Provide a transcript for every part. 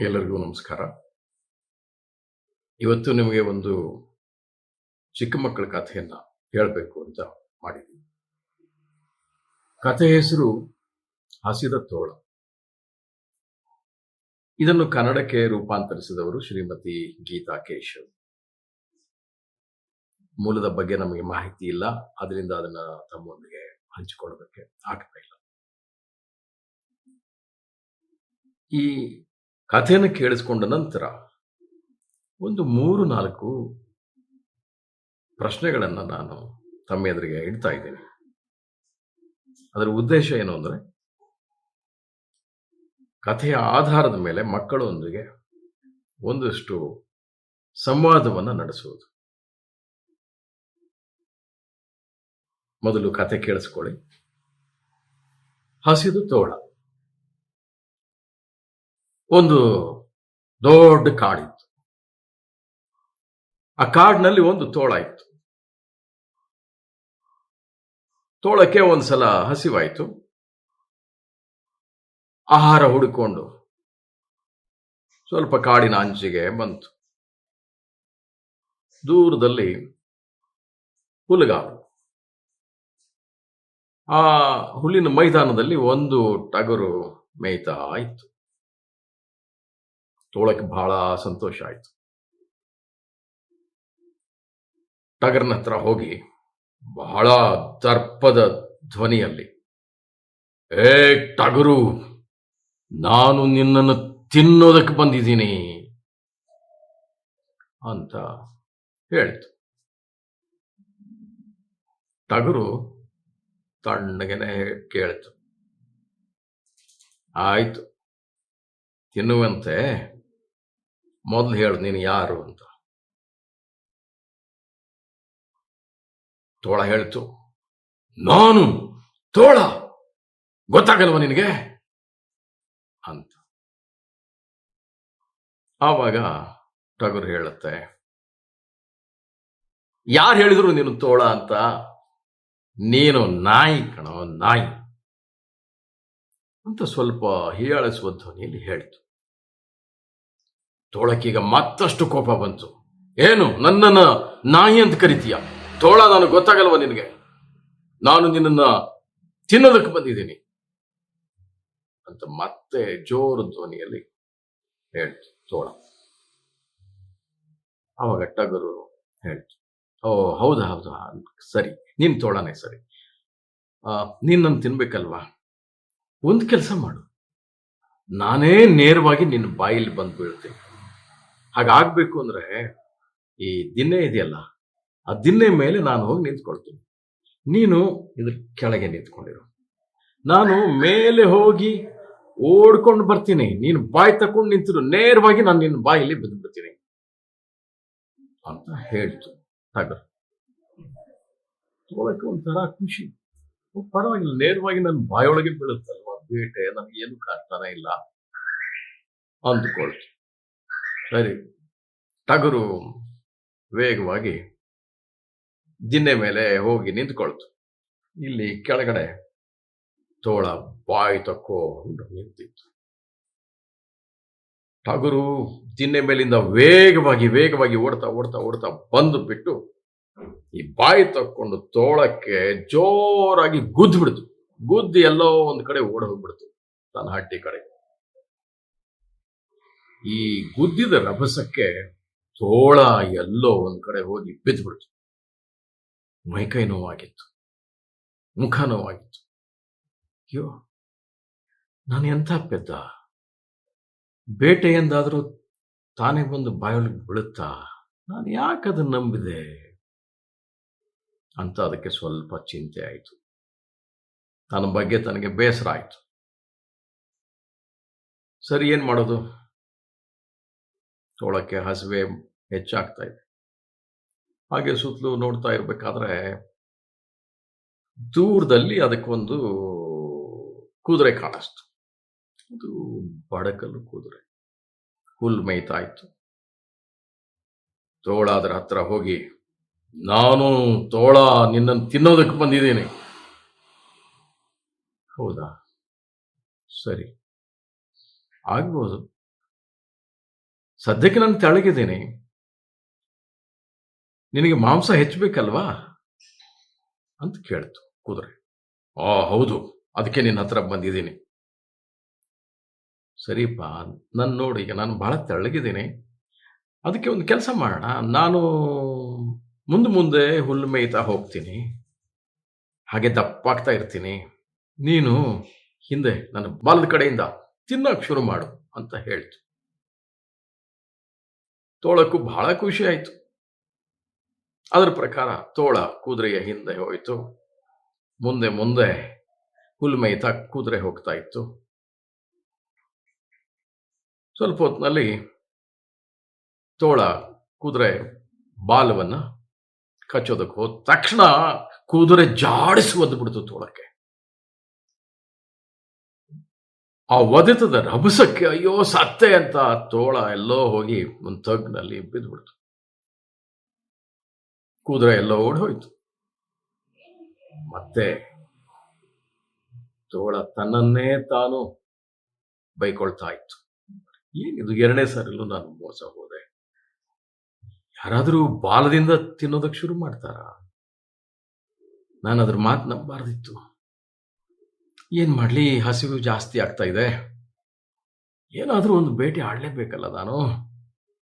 ಎಲ್ಲರಿಗೂ ನಮಸ್ಕಾರ. ಇವತ್ತು ನಿಮಗೆ ಒಂದು ಚಿಕ್ಕ ಮಕ್ಕಳ ಕಥೆಯನ್ನ ಹೇಳಬೇಕು ಅಂತ ಮಾಡಿದ್ದೀನಿ ಕಥೆ ಹೆಸರು ಹಸಿದ ತೋಳ. ಇದನ್ನು ಕನ್ನಡಕ್ಕೆ ರೂಪಾಂತರಿಸಿದವರು ಶ್ರೀಮತಿ ಗೀತಾ ಕೇಶವ್. ಮೂಲದ ಬಗ್ಗೆ ನಮಗೆ ಮಾಹಿತಿ ಇಲ್ಲ. ಅದರಿಂದ ಅದನ್ನ ತಮ್ಮೊಂದಿಗೆ ಹಂಚಿಕೊಳ್ಳೋದಕ್ಕೆ ಆಗ್ತಾ ಇಲ್ಲ. ಈ ಕಥೆಯನ್ನು ಕೇಳಿಸ್ಕೊಂಡ ನಂತರ ಒಂದು ಮೂರು ನಾಲ್ಕು ಪ್ರಶ್ನೆಗಳನ್ನು ನಾನು ತಮ್ಮ ಎದುರಿಗೆ ಇಡ್ತಾ ಇದ್ದೀನಿ. ಅದರ ಉದ್ದೇಶ ಏನು ಅಂದರೆ, ಕಥೆಯ ಆಧಾರದ ಮೇಲೆ ಮಕ್ಕಳೊಂದಿಗೆ ಒಂದಷ್ಟು ಸಂವಾದವನ್ನು ನಡೆಸುವುದು. ಮೊದಲು ಕತೆ ಕೇಳಿಸ್ಕೊಳ್ಳಿ. ಹಸಿದು ತೋಳ. ಒಂದು ದೊಡ್ಡ ಕಾಡಿತ್ತು. ಆ ಕಾಡಿನಲ್ಲಿ ಒಂದು ತೋಳ ಇತ್ತು. ತೋಳಕ್ಕೆ ಒಂದ್ಸಲ ಹಸಿವಾಯಿತು. ಆಹಾರ ಹುಡುಕೊಂಡು ಸ್ವಲ್ಪ ಕಾಡಿನ ಅಂಚಿಗೆ ಬಂತು. ದೂರದಲ್ಲಿ ಹುಲುಗಾವಲು ಆ ಹುಲ್ಲಿನ ಮೈದಾನದಲ್ಲಿ ಒಂದು ಟಗರು ಮೇಯ್ತಾ ಇತ್ತು. ತೋಳಕ್ಕೆ ಬಹಳ ಸಂತೋಷ ಆಯಿತು. ಟಗರ್ನ ಹತ್ರ ಹೋಗಿ ಬಹಳ ದರ್ಪದ ಧ್ವನಿಯಲ್ಲಿ, ಏ ಟಗರು, ನಾನು ನಿನ್ನನ್ನು ತಿನ್ನೋದಕ್ಕೆ ಬಂದಿದ್ದೀನಿ ಅಂತ ಹೇಳಿತು. ಟಗರು ತಣ್ಣಗೆನೆ ಕೇಳ್ತು. ಆಯ್ತು, ತಿನ್ನುವಂತೆ ಮೊದಲು ಹೇಳು, ನೀನು ಯಾರು ಅಂತ. ತೋಳ ಹೇಳ್ತು, ನಾನು ತೋಳ. ಗೊತ್ತಾಗಲ್ವ ನಿನಗೆ? ಅಂತ. ಆವಾಗ ಟಗರು ಹೇಳುತ್ತೆ, ಯಾರು ಹೇಳಿದ್ರು ನೀನು ತೋಳ ಅಂತ? ನೀನು ನಾಯಿ ಕಣೋ, ನಾಯಿ. ಅಂತ ಸ್ವಲ್ಪ ಹೀಯಾಳಿಸುವ ಧ್ವನಿಯಲ್ಲಿ ಹೇಳಿತು. ತೋಳಕ್ಕೀಗ ಮತ್ತಷ್ಟು ಕೋಪ ಬಂತು. ಏನು ನನ್ನನ್ನು ನಾಯಿ ಅಂತ ಕರಿತೀಯ? ತೋಳ ನಾನು ಗೊತ್ತಾಗಲ್ವ ನಿನಗೆ? ನಾನು ನಿನ್ನನ್ನು ತಿನ್ನೋದಕ್ಕೆ ಬಂದಿದ್ದೀನಿ. ಅಂತ ಮತ್ತೆ ಜೋರು ಧ್ವನಿಯಲ್ಲಿ ಹೇಳ್ತು ತೋಳ. ಅವಾಗ ಟಗರು ಹೇಳ್ತು. ಓ ಹೌದಾ ಹೌದಾ ಸರಿ ನೀನು ತೋಳನೇ ಸರಿ. ಆ, ನೀನ್ ತಿನ್ಬೇಕಲ್ವಾ? ಒಂದು ಕೆಲಸ ಮಾಡು. ನಾನೇ ನೇರವಾಗಿ ನಿನ್ನ ಬಾಯಲ್ಲಿ ಬಂದು ಬೀಳ್ತೀನಿ ಹಾಗಾಗ್ಬೇಕು ಅಂದರೆ ಈ ದಿನ್ನೆ ಇದೆಯಲ್ಲ, ಆ ದಿನ್ನೆ ಮೇಲೆ ನಾನು ಹೋಗಿ ನಿಂತ್ಕೊಳ್ತೀನಿ. ನೀನು ಇದ್ರ ಕೆಳಗೆ ನಿಂತ್ಕೊಂಡಿರು. ನಾನು ಮೇಲೆ ಹೋಗಿ ಓಡ್ಕೊಂಡು ಬರ್ತೀನಿ. ನೀನು ಬಾಯಿ ತಕೊಂಡು ನಿಂತಿರು. ನೇರವಾಗಿ ನಾನು ನಿನ್ನ ಬಾಯಲ್ಲಿ ಬಿದ್ದು ಬಿಡ್ತೀನಿ. ಅಂತ ಹೇಳ್ತು ಟಗರ್ ತೋಳಕ್ಕೆ ಒಂಥರ ಖುಷಿ. ಪರವಾಗಿಲ್ಲ. ನೇರವಾಗಿ ನನ್ನ ಬಾಯೊಳಗೆ ಬೀಳುತ್ತಲ್ವಾ? ಬೇಟೆ ನನಗೆ ಏನು ಕಷ್ಟನೇ ಇಲ್ಲ. ಅಂದುಕೊಳ್ತು. ಸರಿ. ಟಗರು ವೇಗವಾಗಿ ದಿನ್ನೆ ಮೇಲೆ ಹೋಗಿ ನಿಂತ್ಕೊಳ್ತು. ಇಲ್ಲಿ ಕೆಳಗಡೆ ತೋಳ ಬಾಯಿ ತಕ್ಕೊಂಡು ನಿಂತಿತ್ತು. ಟಗರು ದಿನ್ನೆ ಮೇಲಿಂದ ವೇಗವಾಗಿ ವೇಗವಾಗಿ ಓಡ್ತಾ ಓಡ್ತಾ ಓಡ್ತಾ ಬಂದು ಬಿಟ್ಟು ಈ ಬಾಯಿ ತಕ್ಕೊಂಡು ತೋಳಕ್ಕೆ ಜೋರಾಗಿ ಗುದ್ದು ಬಿಡ್ತು. ಗುದ್ದು ಎಲ್ಲೋ ಒಂದು ಕಡೆ ಓಡ ಹೋಗ್ಬಿಡ್ತು ತನ್ನ ಹಟ್ಟಿ ಕಡೆ ಈ ಗುದ್ದಿದ ರಭಸಕ್ಕೆ ತೋಳ ಎಲ್ಲೋ ಒಂದು ಕಡೆ ಹೋಗಿ ಬಿದ್ದ್ಬಿಡ್ತು. ಮೈಕೈ ನೋವಾಗಿತ್ತು, ಮುಖ ನೋವಾಗಿತ್ತು. ಅಯ್ಯೋ, ನಾನು ಎಂಥ ಪೆದ್ದ? ಬೇಟೆಯಿಂದಾದರೂ ತಾನೇ ಬಂದು ಬಾಯೊಳಗೆ ಬೀಳುತ್ತಾ? ನಾನು ಯಾಕೆ ಅದನ್ನ ನಂಬಿದೆ? ಅಂತ ಅದಕ್ಕೆ ಸ್ವಲ್ಪ ಚಿಂತೆ ಆಯಿತು. ತನ್ನ ಬಗ್ಗೆ ತನಗೆ ಬೇಸರ ಆಯಿತು. ಸರಿ, ಏನು ಮಾಡೋದು? ತೋಳಕ್ಕೆ ಹಸಿವೆ ಹೆಚ್ಚಾಗ್ತಾ ಇದೆ. ಹಾಗೆ ಸುತ್ತಲೂ ನೋಡ್ತಾ ಇರ್ಬೇಕಾದ್ರೆ ದೂರದಲ್ಲಿ ಅದಕ್ಕೊಂದು ಕುದುರೆ ಕಾಣಿಸ್ತು. ಅದು ಬಡಕಲು ಕುದುರೆ. ಹುಲ್ ಮೇಯ್ತಾ ಇತ್ತು ತೋಳ ಅದರ ಹತ್ರ ಹೋಗಿ, ನಾನು ತೋಳ ನಿನ್ನನ್ನು ತಿನ್ನೋದಕ್ಕೆ ಬಂದಿದ್ದೀನಿ. ಹೌದಾ? ಸರಿ. ಆಗ್ಬೋದು. ಸದ್ಯಕ್ಕೆ ನಾನು ತೆಳಗಿದ್ದೀನಿ. ನಿನಗೆ ಮಾಂಸ ಹೆಚ್ಚಬೇಕಲ್ವಾ? ಅಂತ ಕೇಳ್ತು ಕುದುರೆ. ಆ, ಹೌದು. ಅದಕ್ಕೆ ನಿನ್ನ ಹತ್ರ ಬಂದಿದ್ದೀನಿ. ಸರಿಪ್ಪ ನನ್ನ ನೋಡಿ, ಈಗ ನಾನು ಬಹಳ ತೆಳ್ಳಗಿದ್ದೀನಿ ಅದಕ್ಕೆ ಒಂದು ಕೆಲಸ ಮಾಡೋಣ. ನಾನು ಮುಂದೆ ಮುಂದೆ ಹುಲ್ಲು ಮೇಯ್ತಾ ಹೋಗ್ತೀನಿ. ಹಾಗೆ ದಪ್ಪಾಗ್ತಾ ಇರ್ತೀನಿ. ನೀನು ಹಿಂದೆ ನನ್ನ ಬಾಲದ ಕಡೆಯಿಂದ ತಿನ್ನೋಕೆ ಶುರು ಮಾಡು ಅಂತ ಹೇಳ್ತು. ತೋಳಕ್ಕೂ ಬಹಳ ಖುಷಿ ಆಯಿತು. ಅದರ ಪ್ರಕಾರ ತೋಳ ಕುದುರೆಯ ಹಿಂದೆ ಹೋಯಿತು. ಮುಂದೆ ಮುಂದೆ ಹುಲ್ಮೈತ ಕುದುರೆ ಹೋಗ್ತಾ ಇತ್ತು. ಸ್ವಲ್ಪ ಹೊತ್ತಿನಲ್ಲಿ ತೋಳ ಕುದುರೆ ಬಾಲವನ್ನು ಕಚ್ಚೋದಕ್ಕೆ ಹೋದ ತಕ್ಷಣ ಕುದುರೆ ಜಾಡಿಸಿ ಒದ್ದು ಬಿಡ್ತು ತೋಳಕ್ಕೆ. ಆ ಒದೆತದ ರಭಸಕ್ಕೆ ಅಯ್ಯೋ ಸತ್ತೆ ಅಂತ ತೋಳ ಎಲ್ಲೋ ಹೋಗಿ ಒಂದು ತಗ್ನಲ್ಲಿ ಬಿದ್ದುಬಿಡ್ತು ಕುದುರೆ ಎಲ್ಲೋ ಓಡಿ ಹೋಯ್ತು. ಮತ್ತೆ ತೋಳ ತನ್ನನ್ನೇ ತಾನು ಬೈಕೊಳ್ತಾ ಇತ್ತು. ಏನಿದು ಎರಡನೇ ಸಾರಿಲ್ಲೂ ನಾನು ಮೋಸ ಹೋದೆ. ಯಾರಾದರೂ ಬಾಲದಿಂದ ತಿನ್ನೋದಕ್ಕೆ ಶುರು ಮಾಡ್ತಾರ? ನಾನು ಅದ್ರ ಮಾತು ನಂಬಾರ್ದಿತ್ತು. ಏನ್ ಮಾಡಲಿ? ಹಸಿವು ಜಾಸ್ತಿ ಆಗ್ತಾ ಇದೆ. ಏನಾದರೂ ಒಂದು ಭೇಟಿ ಆಡಲೇಬೇಕಲ್ಲ ನಾನು?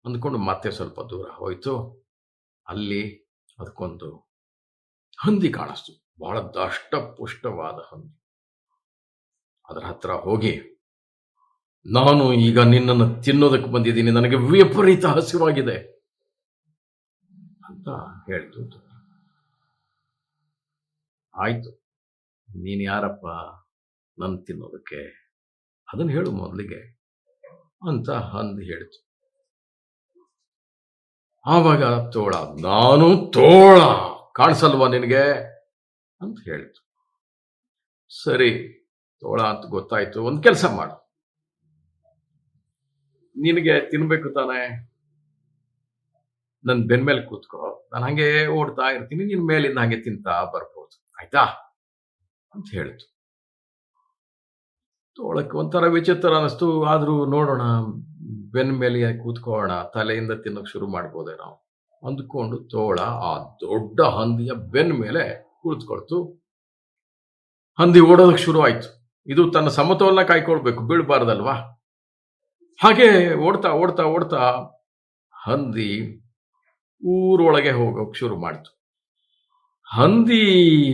ಅಂದ್ಕೊಂಡು ಮತ್ತೆ ಸ್ವಲ್ಪ ದೂರ ಹೋಯ್ತು. ಅಲ್ಲಿ ಅದಕ್ಕೊಂದು ಹಂದಿ ಕಾಣಿಸ್ತು. ಬಹಳ ದಷ್ಟಪುಷ್ಟವಾದ ಹಂದಿ. ಅದರ ಹತ್ರ ಹೋಗಿ, ನಾನು ಈಗ ನಿನ್ನನ್ನು ತಿನ್ನೋದಕ್ಕೆ ಬಂದಿದ್ದೀನಿ. ನನಗೆ ವಿಪರೀತ ಹಸಿವಾಗಿದೆ. ಅಂತ ಹೇಳ್ತು ಆಯ್ತು. ನೀನು ಯಾರಪ್ಪ? ನನ್ ತಿನ್ನೋದಕ್ಕೆ. ಅದನ್ನು ಹೇಳು ಮೊದಲಿಗೆ. ಅಂತ ಅಂದು ಹೇಳಿತು. ಆವಾಗ ತೋಳ, ನಾನು ತೋಳ ಕಾಣಿಸಲ್ವಾ ನಿನಗೆ? ಅಂತ ಹೇಳಿತು. ಸರಿ ತೋಳ ಅಂತ ಗೊತ್ತಾಯ್ತು, ಒಂದು ಕೆಲಸ ಮಾಡು. ನಿನಗೆ ತಿನ್ಬೇಕು ತಾನೆ? ನನ್ನ ಬೆನ್ ಮೇಲೆ ಕೂತ್ಕೋ. ನಾನು ಹಂಗೆ ಓಡ್ತಾ ಇರ್ತೀನಿ, ನಿನ್ ಮೇಲಿಂದ ಹಾಗೆ ತಿಂತಾ ಬರ್ಬೋದು. ಆಯ್ತಾ? ಅಂತ ಹೇಳಿತು. ತೋಳಕ್ಕೆ ಒಂಥರ ವಿಚಿತ್ರ ಅನ್ನಿಸ್ತು. ಆದರೂ ನೋಡೋಣ, ಬೆನ್ ಮೇಲೆ ಕೂತ್ಕೋಣ ತಲೆಯಿಂದ ತಿನ್ನೋಕೆ ಶುರು ಮಾಡ್ಬೋದೇ ನಾವು? ಅಂದ್ಕೊಂಡು ತೋಳ ಆ ದೊಡ್ಡ ಹಂದಿಯ ಬೆನ್ ಮೇಲೆ ಕುಳಿತುಕೊಳ್ತು ಹಂದಿ ಓಡೋದಕ್ಕೆ ಶುರು ಆಯಿತು. ಇದು ತನ್ನ ಸಮತೋಲನ ಕಾಯ್ಕೊಳ್ಬೇಕು, ಬೀಳ್ಬಾರ್ದಲ್ವಾ? ಹಾಗೆ ಓಡ್ತಾ ಓಡ್ತಾ ಓಡ್ತಾ ಹಂದಿ ಊರೊಳಗೆ ಹೋಗೋಕೆ ಶುರು ಮಾಡ್ತು. ಹಂದಿ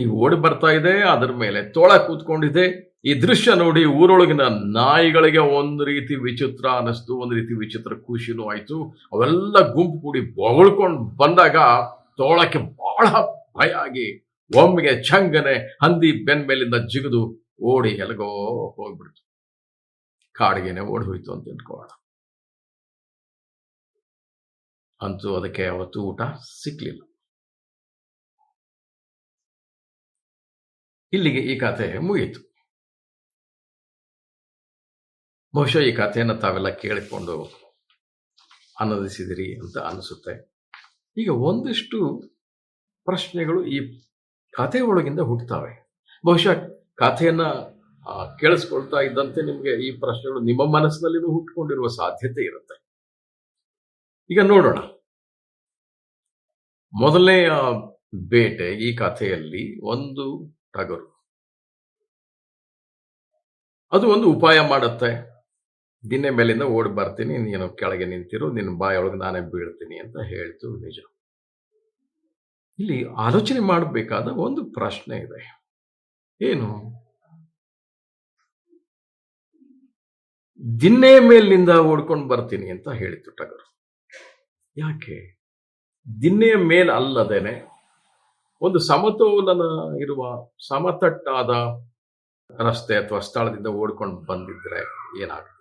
ಓಡಿ ಬರ್ತಾ ಇದೆ, ಅದರ ಮೇಲೆ ತೋಳ ಕೂತ್ಕೊಂಡಿದೆ. ಈ ದೃಶ್ಯ ನೋಡಿ ಊರೊಳಗಿನ ನಾಯಿಗಳಿಗೆ ಒಂದು ರೀತಿ ವಿಚಿತ್ರ ಅನ್ನಿಸ್ತು, ಒಂದು ರೀತಿ ವಿಚಿತ್ರ ಖುಷಿನೂ ಆಯಿತು. ಅವೆಲ್ಲ ಗುಂಪು ಕೂಡಿ ಬೊಗಳ್ಕೊಂಡು ಬಂದಾಗ ತೋಳಕ್ಕೆ ಬಹಳ ಭಯ ಆಗಿ ಒಮ್ಮೆಗೆ ಚಂಗನೆ ಹಂದಿ ಬೆನ್ ಮೇಲಿಂದ ಜಿಗಿದು ಓಡಿ ಎಲ್ಗೋ ಹೋಗ್ಬಿಡ್ತು. ಕಾಡಿಗೆನೆ ಓಡಿ ಹೋಯ್ತು ಅಂತ ಇಟ್ಕೊಳ್ಳೋಣ ಅಂತೂ ಅದಕ್ಕೆ ಅವತ್ತು ಊಟ ಸಿಕ್ಲಿಲ್ಲ. ಇಲ್ಲಿಗೆ ಈ ಕಥೆ ಮುಗಿಯಿತು ಬಹುಶಃ ಈ ಕಥೆಯನ್ನು ತಾವೆಲ್ಲ ಕೇಳಿಕೊಂಡು ಆನಂದಿಸಿದಿರಿ ಅಂತ ಅನಿಸುತ್ತೆ. ಈಗ ಒಂದಿಷ್ಟು ಪ್ರಶ್ನೆಗಳು ಈ ಕಥೆ ಒಳಗಿಂದ ಹುಟ್ಟುತ್ತವೆ ಬಹುಶಃ ಕಥೆಯನ್ನು ಕೇಳಿಸ್ಕೊಳ್ತಾ ಇದ್ದಂತೆ ನಿಮಗೆ ಈ ಪ್ರಶ್ನೆಗಳು ನಿಮ್ಮ ಮನಸ್ಸಿನಲ್ಲಿನೂ ಹುಟ್ಟುಕೊಂಡಿರುವ ಸಾಧ್ಯತೆ ಇರುತ್ತೆ. ಈಗ ನೋಡೋಣ. ಮೊದಲನೆಯ ಬೇಟೆ ಈ ಕಥೆಯಲ್ಲಿ ಒಂದು ಟಗರು. ಅದು ಒಂದು ಉಪಾಯ ಮಾಡುತ್ತೆ. ದಿನ್ನೆ ಮೇಲಿಂದ ಓಡಿ ಬರ್ತೀನಿ, ನೀನು ಕೆಳಗೆ ನಿಂತಿರು, ನಿನ್ನ ಬಾಯೊಳಗೆ ನಾನೇ ಬೀಳ್ತೀನಿ ಅಂತ ಹೇಳ್ತು ನಿಜ. ಇಲ್ಲಿ ಆಲೋಚನೆ ಮಾಡಬೇಕಾದ ಒಂದು ಪ್ರಶ್ನೆ ಇದೆ. ಏನು? ದಿನ್ನೆ ಮೇಲಿನಿಂದ ಓಡ್ಕೊಂಡು ಬರ್ತೀನಿ ಅಂತ ಹೇಳಿತು ಟಗರು. ಯಾಕೆ? ದಿನ್ನೆಯ ಮೇಲ್ ಅಲ್ಲದೇನೆ ಒಂದು ಸಮತೋಲನ ಇರುವ ಸಮತಟ್ಟಾದ ರಸ್ತೆ ಅಥವಾ ಸ್ಥಳದಿಂದ ಓಡ್ಕೊಂಡು ಬಂದಿದ್ರೆ ಏನಾಗ್ತಿತ್ತು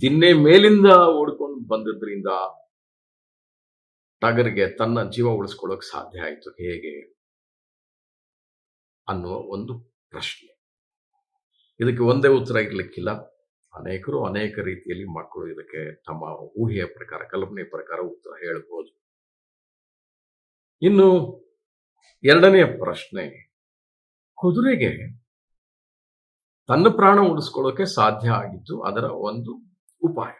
ದಿನ್ನೆ ಮೇಲಿಂದ ಓಡ್ಕೊಂಡು ಬಂದಿದ್ರಿಂದ ಟಗರ್ಗೆ ತನ್ನ ಜೀವ ಉಳಿಸ್ಕೊಳ್ಳೋಕೆ ಸಾಧ್ಯ ಆಯ್ತು. ಹೇಗೆ? ಅನ್ನುವ ಒಂದು ಪ್ರಶ್ನೆ. ಇದಕ್ಕೆ ಒಂದೇ ಉತ್ತರ ಇರ್ಲಿಕ್ಕಿಲ್ಲ. ಅನೇಕರು ಅನೇಕ ರೀತಿಯಲ್ಲಿ ಮಕ್ಕಳು ಇದಕ್ಕೆ ತಮ್ಮ ಊಹೆಯ ಪ್ರಕಾರ, ಕಲ್ಪನೆ ಪ್ರಕಾರ ಉತ್ತರ ಹೇಳ್ಬೋದು. ಇನ್ನು ಎರಡನೆಯ ಪ್ರಶ್ನೆ. ಕುದುರೆಗೆ ತನ್ನ ಪ್ರಾಣ ಉಳಿಸ್ಕೊಳ್ಳೋಕೆ ಸಾಧ್ಯ ಆಗಿದ್ದು, ಅದರ ಒಂದು ಉಪಾಯ.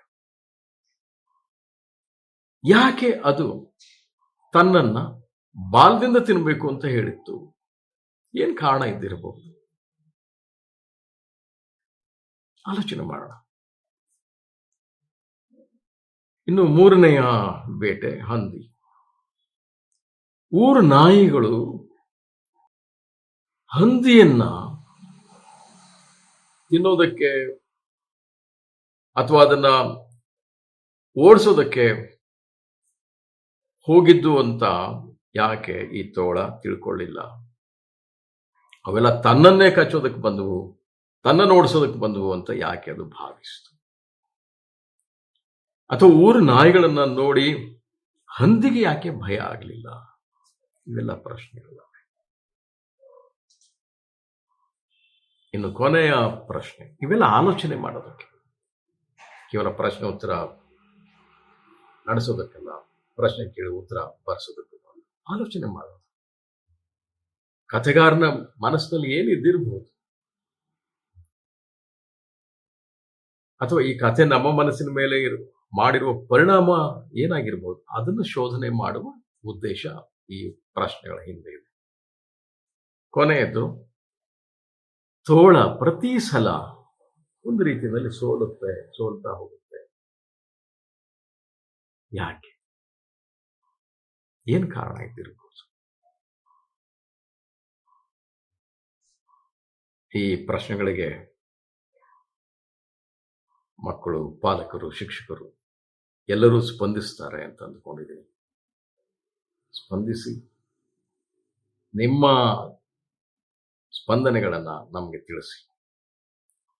ಯಾಕೆ ಅದು ತನ್ನನ್ನ ಬಾಲ್ದಿಂದ ತಿನ್ನಬೇಕು ಅಂತ ಹೇಳಿತ್ತು? ಏನ್ ಕಾರಣ ಇದ್ದಿರಬಹುದು? ಆಲೋಚನೆ ಮಾಡೋಣ. ಇನ್ನು ಮೂರನೆಯ ಬೇಟೆ, ಹಂದಿ. ಊರು ನಾಯಿಗಳು ಹಂದಿಯನ್ನ ತಿನ್ನೋದಕ್ಕೆ ಅಥವಾ ಅದನ್ನ ಓಡಿಸೋದಕ್ಕೆ ಹೋಗಿದ್ದು ಅಂತ ಯಾಕೆ ಈ ತೋಳ ತಿಳ್ಕೊಳ್ಳಿಲ್ಲ? ಅವೆಲ್ಲ ತನ್ನನ್ನೇ ಕಚ್ಚೋದಕ್ಕೆ ಬಂದವು, ತನ್ನನ್ನು ಓಡಿಸೋದಕ್ಕೆ ಬಂದವು ಅಂತ ಯಾಕೆ ಅದು ಭಾವಿಸ್ತು? ಅಥವಾ ಊರು ನಾಯಿಗಳನ್ನ ನೋಡಿ ಹಂದಿಗೆ ಯಾಕೆ ಭಯ ಆಗಲಿಲ್ಲ? ಇವೆಲ್ಲ ಪ್ರಶ್ನೆಗಳು. ಇನ್ನು ಕೊನೆಯ ಪ್ರಶ್ನೆ, ಇವೆಲ್ಲ ಆಲೋಚನೆ ಮಾಡೋದಕ್ಕೆ. ಕೇವಲ ಪ್ರಶ್ನೆ ಉತ್ತರ ನಡೆಸೋದಕ್ಕಲ್ಲ ಪ್ರಶ್ನೆ ಕೇಳಿ ಉತ್ತರ ಬರೆಸೋದಕ್ಕಲ್ಲ ಆಲೋಚನೆ ಮಾಡೋದು. ಕಥೆಗಾರನ ಮನಸ್ಸಿನಲ್ಲಿ ಏನಿದ್ದಿರಬಹುದು ಅಥವಾ ಈ ಕಥೆ ನಮ್ಮ ಮನಸ್ಸಿನ ಮೇಲೆ ಮಾಡಿರುವ ಪರಿಣಾಮ ಏನಾಗಿರ್ಬೋದು? ಅದನ್ನು ಶೋಧನೆ ಮಾಡುವ ಉದ್ದೇಶ ಈ ಪ್ರಶ್ನೆಗಳ ಹಿಂದೆ ಇದೆ. ಕೊನೆಯದು, ತೋಳ ಪ್ರತಿ ಸಲ ಒಂದು ರೀತಿಯಲ್ಲಿ ಸೋಲುತ್ತೆ, ಸೋಲ್ತಾ ಹೋಗುತ್ತೆ. ಯಾಕೆ? ಏನ್ ಕಾರಣ ಇದ್ದಿರ್ಬೋದು ಈ ಪ್ರಶ್ನೆಗಳಿಗೆ ಮಕ್ಕಳು, ಪಾಲಕರು, ಶಿಕ್ಷಕರು ಎಲ್ಲರೂ ಸ್ಪಂದಿಸ್ತಾರೆ ಅಂತ ಅಂದ್ಕೊಂಡಿದ್ದೀನಿ. ಸ್ಪಂದಿಸಿ. ನಿಮ್ಮ ಸ್ಪಂದನೆಗಳನ್ನು ನಮಗೆ ತಿಳಿಸಿ.